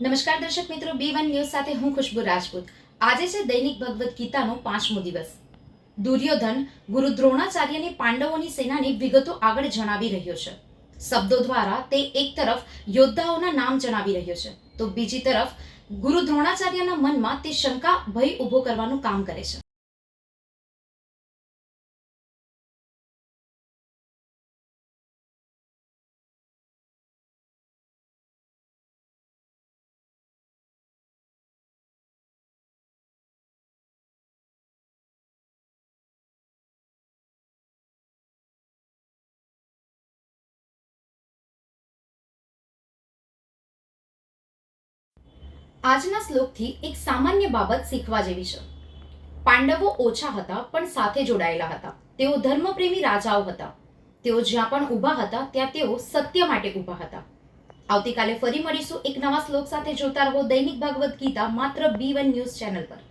નમસ્કાર દર્શક મિત્રો બી વન ન્યૂઝ સાથે હું ખુશ્બુ રાજપૂત. આજે છે દૈનિક ભગવદ્ ગીતાનો પાંચમો દિવસ. દુર્યોધન ગુરુ દ્રોણાચાર્યની પાંડવોની સેનાની વિગતો આગળ જણાવી રહ્યો છે. શબ્દો દ્વારા તે એક તરફ યોદ્ધાઓના નામ જણાવી રહ્યો છે, તો બીજી તરફ ગુરુ દ્રોણાચાર્યના મનમાં તે શંકા ભય ઊભો કરવાનું કામ કરે છે. આજના શ્લોકથી એક સામાન્ય બાબત શીખવા જેવી છે. પાંડવો ઓછા હતા, પણ સાથે જોડાયેલા હતા. તેઓ ધર્મપ્રેમી રાજાઓ હતા. તેઓ જ્યાં પણ ઊભા હતા, ત્યાં તેઓ સત્ય માટે ઊભા હતા. આવતીકાલે ફરી મળીશું એક નવા શ્લોક સાથે જોતા રહો દૈનિક ભાગવત ગીતા માત્ર બી વન ન્યૂઝ ચેનલ પર.